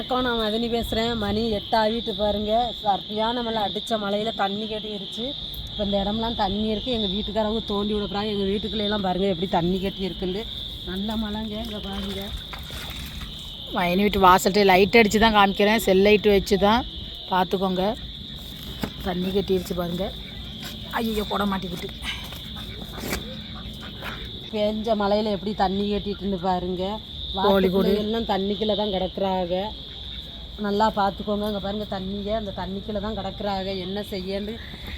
வணக்கம் நான் மதனி பேசுகிறேன் மணி எட்டு ஆகிட்டு பாருங்க. சரியான மழை அடித்த மழையில் தண்ணி கட்டிருச்சு. இப்போ இந்த இடம்லாம் தண்ணி இருக்குது எங்கள் வீட்டுக்காரவங்க தோண்டி விடுறாங்க எங்கள் வீட்டுக்குள்ளேலாம் பாருங்கள் எப்படி தண்ணி கட்டி இருக்குன்னு. நல்ல மழைங்க இங்கே பாருங்க. வயனி வீட்டு வாசல்கிட்ட லைட் அடித்து தான் காமிக்கிறேன். செல் லைட்டு வச்சு தான் பார்த்துக்கோங்க. தண்ணி கட்டிருச்சு பாருங்க. ஐயோ போட மாட்டிக்கிட்டு. பெஞ்ச மழையில் எப்படி தண்ணி கட்டிட்டுன்னு பாருங்க. கோழி கூடு. எல்லாம் தண்ணிக்குள்ளே தான் கிடக்குறாங்க. நல்லா பார்த்துக்கோங்க. அங்கே பாருங்கள் தண்ணியை அந்த தண்ணிக்குள்ளே தான் கிடக்குறாங்க. என்ன செய்யன்னு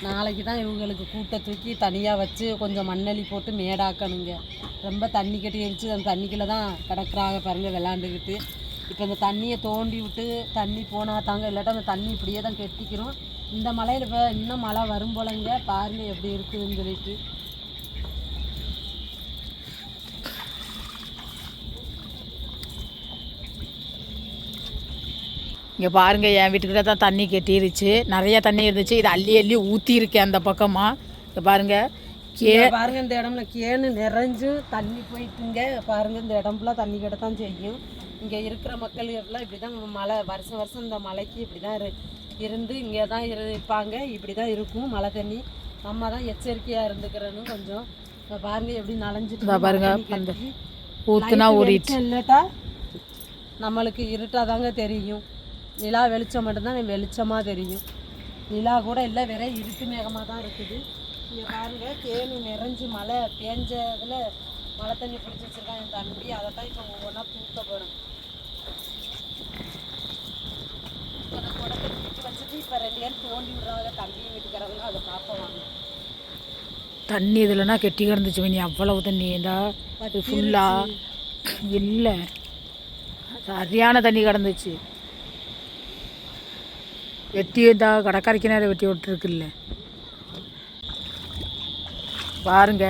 நாளைக்கு தான் இவங்களுக்கு கூட்டை தூக்கி தனியாக வச்சு கொஞ்சம் மண்ணலி போட்டு மேடாக்கணுங்க. ரொம்ப தண்ணி கட்டி எரிச்சு அந்த தண்ணிக்குள்ளே தான் கிடக்குறாங்க பாருங்கள் விளாண்டுக்கிட்டு. இப்போ இந்த தண்ணியை தோண்டி விட்டு தண்ணி போனால் தாங்க இல்லாட்டா அந்த தண்ணி இப்படியே தான் கெட்டிக்கிறோம். இந்த மழையில் இப்போ இன்னும் மழை வரும் போலங்க பாருங்கள் எப்படி இருக்குதுன்னு சொல்லிட்டு. இங்கே பாருங்க என் வீட்டுக்கிட்ட தான் தண்ணி கட்டிருச்சு. நிறைய தண்ணி இருந்துச்சு. இது அள்ளி அள்ளி ஊற்றிருக்கேன் அந்த பக்கமாக இங்கே பாருங்க கே பாருங்க இந்த இடம்ல கேனு நிறைஞ்சு தண்ணி போயிட்டுங்க. பாருங்க இந்த இடம் ஃபுல்லாக தண்ணி கிடத்தான் செய்யும். இங்கே இருக்கிற மக்கள் எல்லாம் இப்படி தான் மழை வருஷம் வருஷம் இந்த மழைக்கு இப்படி தான் இரு இருந்து இங்கே தான் இருப்பாங்க. இப்படி தான் இருக்கும் மழை தண்ணி. நம்ம தான் எச்சரிக்கையாக இருந்துக்கிறணும் கொஞ்சம். பாருங்க எப்படி நனைஞ்சிட்டு பாருங்க. ஊத்துனா Light ஊறிட்டு இல்லட்டா நம்மளுக்கு இருட்டாக தாங்க தெரியும். நிலா வெளிச்சம் மட்டும்தான் வெளிச்சமாக தெரியும். நிலா கூட இல்லை வேற இருட்டு மேகமாக தான் இருக்குது. இங்கே பாருங்க தேனி நிறைஞ்சு மழை பேஞ்சதில் மழை தண்ணி பிடிச்சி வச்சிருக்கான் என் தம்பி. அதை தான் இப்போ ஒவ்வொன்றா தூக்க போகிறேன் இப்போ நான் குடத்தை தூக்கி வச்சுட்டு இப்போ ரெண்டு பேரும் தோண்டி விடுறாங்க? தம்பியும் வீட்டுக்காரங்களும் அதை பார்ப்போம் தண்ணி இதுலனா கெட்டி கிடந்துச்சு நீ அவ்வளவு தண்ணி. இது ஃபுல்லாக இல்லை. சரியான தண்ணி கிடந்துச்சு. வெட்டி இருந்தா கடற்கரைக்கு நேரம் வெட்டி விட்டுருக்குல்ல. பாருங்க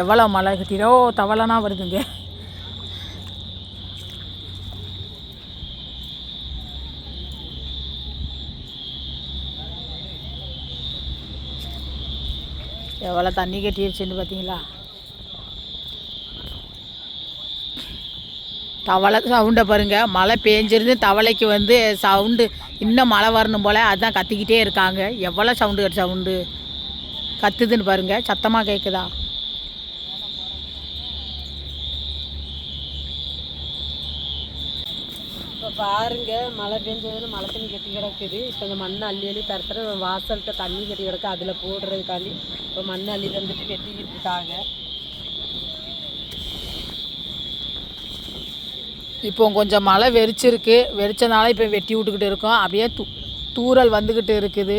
எவ்வளோ மழை கட்டிடோ தவளைனா வருதுங்க. எவ்வளோ தண்ணி கட்டிருச்சுன்னு பார்த்தீங்களா? தவளை சவுண்டை பாருங்க மழை பேஞ்சிருந்து தவளைக்கு வந்து சவுண்டு இன்னும் மழை வரணும் போல் அதான் கத்திக்கிட்டே இருக்காங்க. எவ்வளோ சவுண்டு சவுண்டு கத்துதுன்னு பாருங்கள் சத்தமாக கேட்குதா இப்போ பாருங்க மழை பெஞ்சதுன்னு மழை தண்ணி கட்டி கிடக்குது. இப்போ இந்த மண்ணை அள்ளி அள்ளி தரத்துற வாசல்கிட்ட தண்ணி கட்டி கிடக்கு. அதில் போடுறதுக்காண்டி இப்போ மண் அள்ளி தந்துட்டு வெட்டிக்கிட்டு இருக்காங்க. இப்போ கொஞ்சம் மழை வெறிச்சிருக்கு. வெறிச்சனால இப்போ வெட்டி விட்டுக்கிட்டு இருக்கோம். அப்படியே தூ தூறல் வந்துக்கிட்டு இருக்குது.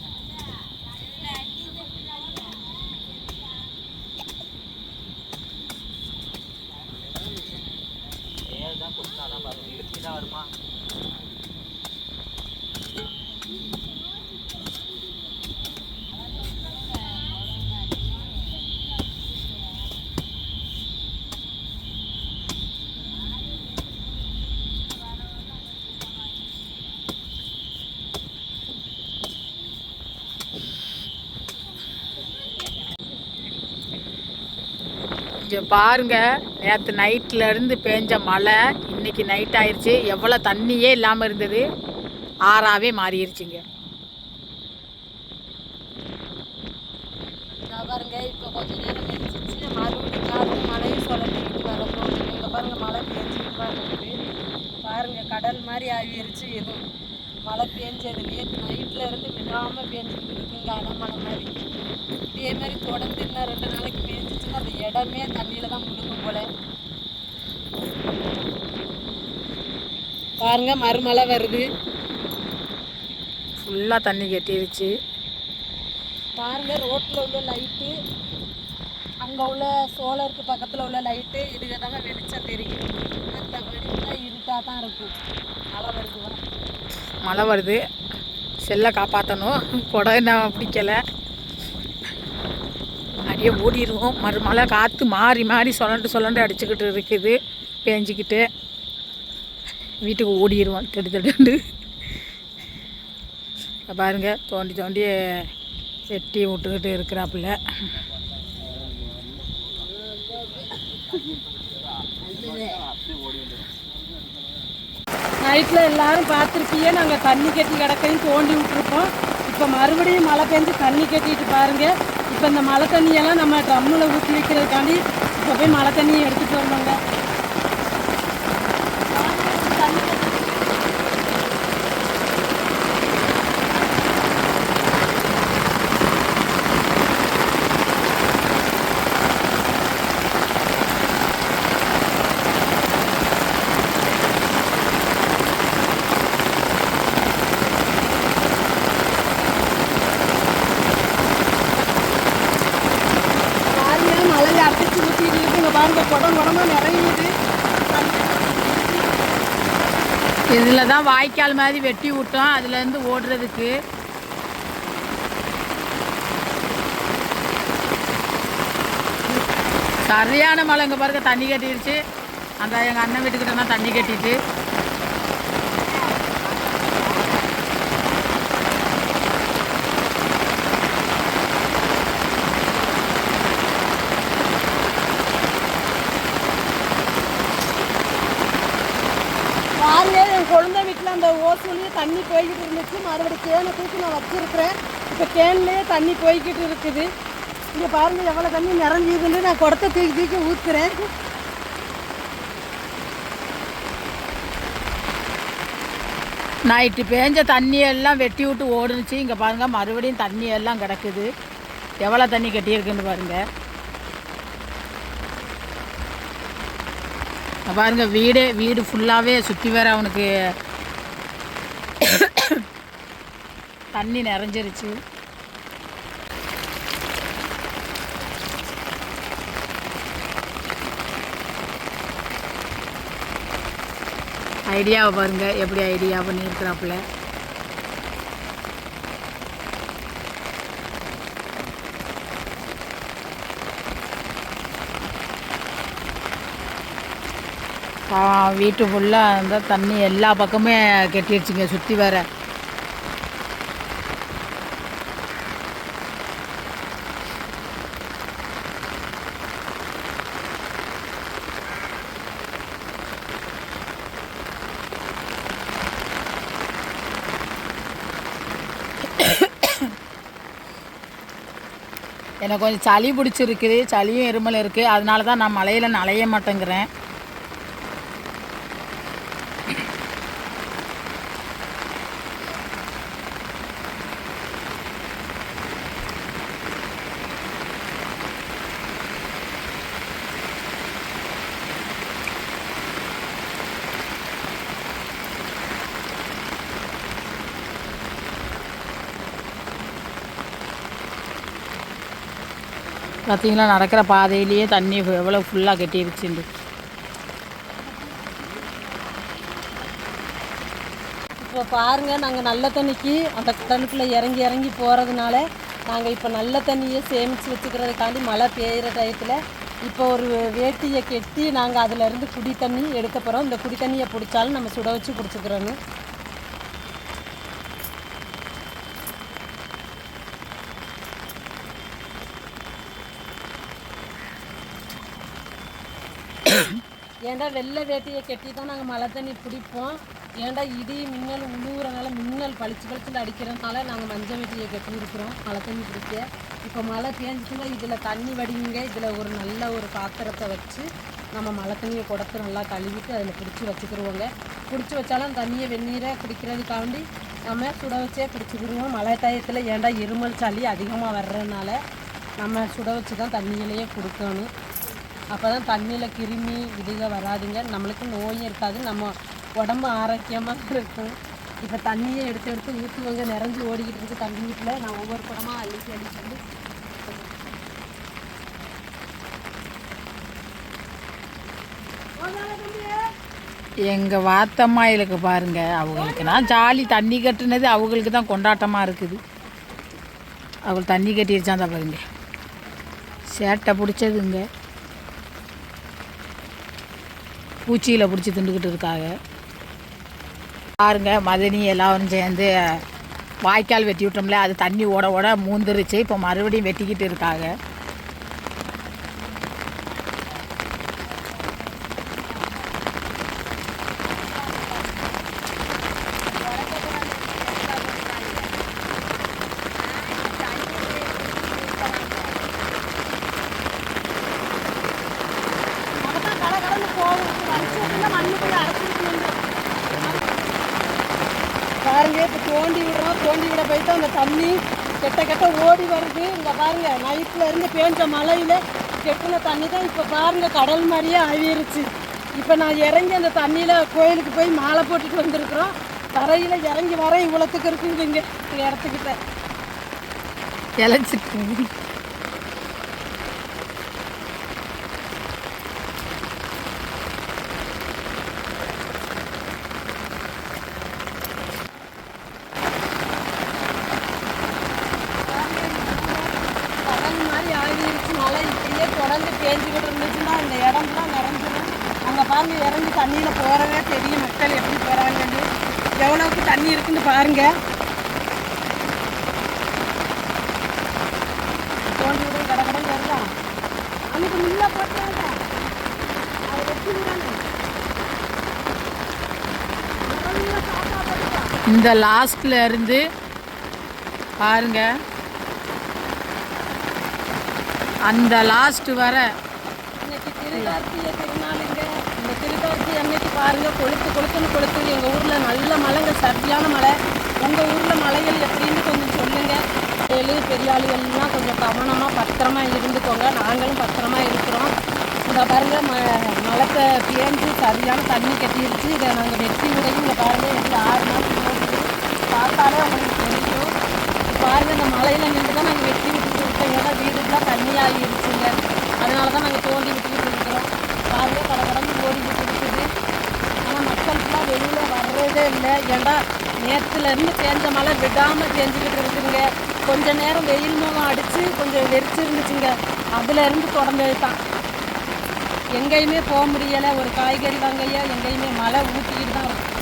இங்கே பாருங்க. நேற்று நைட்டில் இருந்து பேஞ்ச மழை இன்னைக்கு நைட் ஆயிடுச்சு எவ்வளோ தண்ணியே இல்லாமல் இருந்தது. ஆறாவே மாறிடுச்சுங்க பாருங்க இப்போ கொஞ்ச நேரம் வெடிச்சிச்சு மறுபடியும் காற்று மழையும் சொல்லிட்டு வர போகுது இங்கே பாருங்க மழை பெஞ்சிட்டு பாருங்க பாருங்க கடல் மாதிரி ஆகிருச்சு. எதுவும் மழை பெஞ்சது. நேற்று நைட்டில் இருந்து விடாமல் பெஞ்சிட்டு இருக்குங்க அடமழை மாதிரி. இதே மாதிரி தொடர்ந்து இன்னும் ரெண்டு நாளைக்கு இடமே தண்ணியில் தான் முழுகும் போல. பாருங்க மறுமழை வருது. ஃபுல்லாக தண்ணி கட்டிருச்சு. பாருங்க ரோட்டில் உள்ள லைட்டு அங்கே உள்ள சோலருக்கு பக்கத்தில் உள்ள லைட்டு இதுக்கு தாங்க வெளிச்சம் தெரியும். தான் இருக்கும். மழை வருது. மழை வருது. செல்லை காப்பாற்றணும் குடம் நான் பிடிக்கலை. அப்படியே ஓடிடுவோம் மறு மழை காற்று மாறி மாறி சொலண்டு சொலண்டு அடிச்சுக்கிட்டு இருக்குது. பேஞ்சிக்கிட்டு வீட்டுக்கு ஓடிடுவோம் திடு திடுண்டு பாருங்கள் பாருங்க தோண்டி தோண்டி வெட்டி விட்டுக்கிட்டு இருக்கிறாப்புல. நைட்டில் எல்லாரும் பார்த்துருக்கியே நாங்கள் தண்ணி கட்டி கிடக்கையும் தோண்டி விட்டுருப்போம் இப்போ மறுபடியும் மழை பெஞ்சு தண்ணி கட்டிட்டு பாருங்கள் இப்போ இந்த மழை தண்ணியெல்லாம் நம்ம ட்ரம்மில் ஊற்றி வைக்கிறதுக்காண்டி இப்போ போய் மழை தண்ணியை எடுத்துகிட்டு வரணும் பாருங்க மழையை அடிச்சு ஊற்றிட்டு இருக்கு இங்கே பாருங்க குடம் குடமா நிறையுது எல்லாம் வாய்க்கால் மாதிரி வெட்டி விட்டோம். அதுலேருந்து ஓடுறதுக்கு. சரியான மழை இங்கே பாருங்க தண்ணி கட்டிடுச்சு. அந்த எங்கள் அண்ணன் வீட்டுக்கிட்ட தான் தண்ணி கட்டிட்டு. குழந்தை அந்த ஓசூலேயே தண்ணி போய்கிட்டு இருந்துச்சு. மறுபடியும் கேனை தூக்கி நான் வச்சுருக்கிறேன். இப்போ கேன்லேயே தண்ணி போய்கிட்டு இருக்குது. இங்கே பாருங்கள் எவ்வளோ தண்ணி நிறைஞ்சிதுன்னு நான் குடத்தை தூக்கி தூக்கி ஊற்றுறேன் நைட்டு பேஞ்ச தண்ணியெல்லாம் வெட்டி விட்டு ஓடுனுச்சு. இங்கே பாருங்கள் மறுபடியும் தண்ணி எல்லாம் கிடக்குது. எவ்வளோ தண்ணி கட்டியிருக்குன்னு பாருங்கள் பாருங்கள் வீடே வீடு ஃபுல்லாகவே சுற்றி வேற அவனுக்கு தண்ணி நிறைஞ்சிருச்சு. ஐடியாவை பாருங்க எப்படி ஐடியா பண்ணியிருக்கிறாப்புல. வீட்டு ஃபுல்லாக இருந்தால் தண்ணி எல்லா பக்கமே கெட்டிடுச்சுங்க சுற்றி வேறு. எனக்கு கொஞ்சம் சளி பிடிச்சிருக்குது சளியும் இருமல் இருக்குது அதனால தான் நான் மழையில் நனைய மாட்டேங்கிறேன். பார்த்தீங்களா நடக்கிற பாதையிலேயே தண்ணி எவ்வளோ ஃபுல்லாக கட்டிருச்சுண்டு இப்போ பாருங்கள் நாங்கள் நல்ல தண்ணிக்கு அந்த கடலுக்குள்ளே இறங்கி இறங்கி போகிறதுனால நாங்கள் இப்போ நல்ல தண்ணியை சேமித்து வச்சுக்கிறதுக்காண்டி மழை பெய்கிற டயத்தில் இப்போ ஒரு வேட்டியை கெட்டி நாங்கள் அதிலேருந்து குடி தண்ணி எடுக்க போகிறோம் இந்த குடி தண்ணியை பிடிச்சாலும் நம்ம சுட வச்சு பிடிச்சிக்கிறோன்னு ஏன்டா வெள்ளை வேட்டியை கட்டி தான் நாங்கள் மழை தண்ணி பிடிப்போம். ஏன்டா இடி மின்னல் உழுவுறனால மின்னல் பளிச்சு பளிச்சுல அடிக்கிறதுனால நாங்கள் மஞ்சள் வேட்டையை கட்டி இருக்கிறோம் மழை தண்ணி பிடிக்க. இப்போ மழை பேஞ்சுச்சுன்னா இதில் தண்ணி வடிங்க இதில் ஒரு நல்ல ஒரு பாத்திரத்தை வச்சு நம்ம மழை தண்ணியை குடத்து நல்லா கழுவிட்டு அதில் பிடிச்சி வச்சுக்கிடுவோங்க பிடிச்சி வச்சாலும் தண்ணியை வெந்நீரை குடிக்கிறதுக்காண்டி நம்ம சுட வச்சே பிடிச்சிக்கிடுவோம் மழை டயத்தில் ஏன்டா இருமல் சளி அதிகமாக வர்றதுனால நம்ம சுட வச்சு தான் தண்ணியிலேயே கொடுக்கணும். அப்போ தான் தண்ணியில் கிருமி இதுக வராதுங்க. நம்மளுக்கு நோயும் இருக்காது. நம்ம உடம்பு ஆரோக்கியமாக இருக்கும். இப்போ தண்ணியை எடுத்து எடுத்து ஊற்றுவங்க நிறைஞ்சு ஓடிக்கிட்டு இருக்கு தண்ணி வீட்டில் நான் ஒவ்வொரு குடமாக அள்ளிட்டு அள்ளிட்டு வந்து எங்கள் வாத்தம்மாயிலுக்கு பாருங்க. அவங்களுக்கு நான் ஜாலி தண்ணி கட்டுனது அவங்களுக்கு தான் கொண்டாட்டமாக இருக்குது. அவள் தண்ணி கட்டிருச்சான் தான் பாருங்க. சேட்டை பிடிச்சதுங்க. பூச்சியில் பிடிச்சி திண்டுக்கிட்டு இருக்காங்க. பாருங்க மதனி எல்லாரும் சேர்ந்து வாய்க்கால் வெட்டி விட்டோம்ல அது தண்ணி ஓட ஓட மூந்துருச்சு இப்போ மறுபடியும் வெட்டிக்கிட்டு இருக்காங்க. பாருங்க இப்போ தோண்டி விடுறோம். தோண்டி விட போயிட்டு அந்த தண்ணி கெட்ட கெட்ட ஓடி வருது. இங்கே பாருங்க நைட்டில் இருந்து பேஞ்ச மழையில கெட்டின தண்ணி தான் இப்போ பாருங்க கடல் மாதிரியே ஆகிருச்சு. இப்போ நான் இறங்கி அந்த தண்ணியில் கோயிலுக்கு போய் மாலை போட்டுட்டு வந்திருக்கிறோம். தரையில் இறங்கி வர இவ்வளோத்துக்கு இருக்குங்க இங்கே இடத்துக்கிட்ட. இழைச்சிட்டு கடல் மாதிரி ஆகிருச்சு மழை இப்படியே தொடர்ந்து பேஞ்சுக்கிட்டு இருந்துச்சுன்னா இந்த இடம்லாம் நிறைஞ்சிடும் அங்கே பாருங்க இறங்கி தண்ணியில் போகிறதே தெரியும் மக்கள் எப்படி போகிறாங்கன்னு எவ்வளோக்கு தண்ணி இருக்குன்னு பாருங்க. தோண்டி விட கடை கடை வருதா? அன்னைக்கு முள்ள போட்டாங்க. அதை வச்சு. இந்த லாஸ்ட்ல இருந்து பாருங்க. அந்த லாஸ்ட் வர இன்னைக்கு இந்த திருக்கார்த்திகை அன்னைக்கு பாருங்கள் கொளுத்து கொளுத்துன்னு கொளுத்து எங்கள் ஊரில் நல்ல மழைங்க சரியான மழை. உங்கள் ஊரில் மலைகள் எப்படின்னு கொஞ்சம் சொல்லுங்கள் ஏழு பெரிய ஆளுகள்லாம் கொஞ்சம் கவனமாக பத்திரமா இருந்துக்கோங்க. நாங்களும் பத்திரமா இருக்கிறோம். இந்த பாருங்கள் ம மழை பேஞ்சு சரியான தண்ணி கட்டிருச்சு. இதை நாங்கள் வெட்டி விடையும் இங்கே பாருங்கள் எப்படி ஆறு நாள் பார்த்தாலே உங்களுக்கு தெரியும். பாருங்க இந்த மலையில் நின்று தான் நாங்கள் வெட்டி விட்டுட்டு இருக்கோம். ஏன்னா வீடுலாம் தண்ணி ஆகிருச்சுங்க அதனால தான் நாங்கள் தோண்டி விட்டுக்கிட்டு இருக்கிறோம் பாருங்கள் கடை கடந்து ஓடி விட்டு இருக்குது ஆனால் மக்களுக்குலாம் வெளியில் வர்றதே இல்லை. ஏண்டா நேற்றுலேருந்து பேஞ்ச மழை விடாமல் பேஞ்சுக்கிட்டு இருக்குதுங்க. கொஞ்ச நேரம் வெயில் மூலம் அடித்து கொஞ்சம் வெறிச்சிருந்துச்சுங்க. அதுலேருந்து தொடர்ந்தது தான். எங்கேயுமே போக முடியலை. ஒரு காய்கறி வாங்கையா எங்கேயுமே மழை ஊற்றிக்கிட்டு தான் இருக்கும்.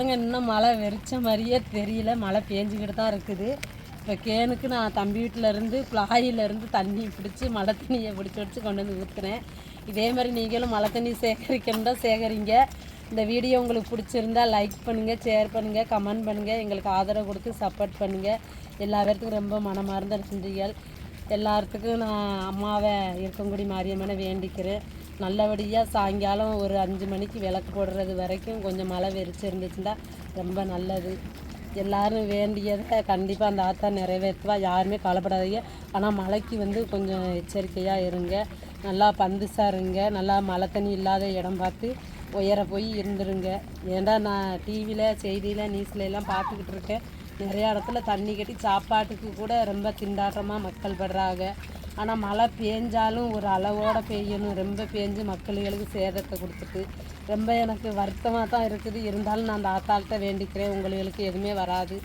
பாருங்கள் இன்னும் மழை வெறிச்ச மாதிரியே தெரியல. மழை பேஞ்சிக்கிட்டு தான் இருக்குது. இப்போ கேனுக்கு நான் தம்பி வீட்டிலேருந்து பிளாயிலேருந்து தண்ணி பிடிச்சி மழை தண்ணியை பிடிச்சி பிடிச்சி கொண்டு வந்து ஊற்றுனேன் இதே மாதிரி நீங்களும் மழை தண்ணி சேகரிக்கணுன்னா சேகரிங்க. இந்த வீடியோ உங்களுக்கு பிடிச்சிருந்தா லைக் பண்ணுங்கள் ஷேர் பண்ணுங்கள் கமெண்ட் பண்ணுங்கள் எங்களுக்கு ஆதரவு கொடுத்து சப்போர்ட் பண்ணுங்கள் எல்லா பேர்த்துக்கும் ரொம்ப மனமார்ந்த நன்றிகள். எல்லாத்துக்கும் நான் அம்மாவை இருக்கங்குடி மாரியம்மனை வேண்டிக்கிறேன். நல்லபடியாக சாயங்காலம் ஒரு அஞ்சு மணிக்கு விளக்கு போடுறது வரைக்கும் கொஞ்சம் மழை வெறிச்சு இருந்துச்சுன்னா ரொம்ப நல்லது. எல்லாரும் வேண்டியதை கண்டிப்பாக அந்த ஆத்தா நிறைவேற்றுவா. யாருமே கவலைப்படாதீங்க. ஆனால் மழைக்கு வந்து கொஞ்சம் எச்சரிக்கையாக இருங்க. நல்லா பந்து இருங்க நல்லா மழை தண்ணி இல்லாத இடம் பார்த்து உயர போய் இருந்துருங்க. ஏன்டா நான் டிவியில் செய்தியில் நியூஸில் எல்லாம் பார்த்துக்கிட்டு இருக்கேன். நிறையா இடத்துல தண்ணி கட்டி சாப்பாட்டுக்கு கூட ரொம்ப திண்டாட்டமாக மக்கள் படுறாங்க. ஆனால் மழை பேஞ்சாலும் ஒரு அளவோடு பெய்யணும். ரொம்ப பேஞ்சு மக்களுக்கு சேதத்தை கொடுத்துட்டு ரொம்ப எனக்கு வருத்தமாக தான் இருக்குது. இருந்தாலும் நான் அந்த ஆத்தாள்கிட்ட வேண்டிக்கிறேன். உங்களுக்கு எதுவுமே வராது.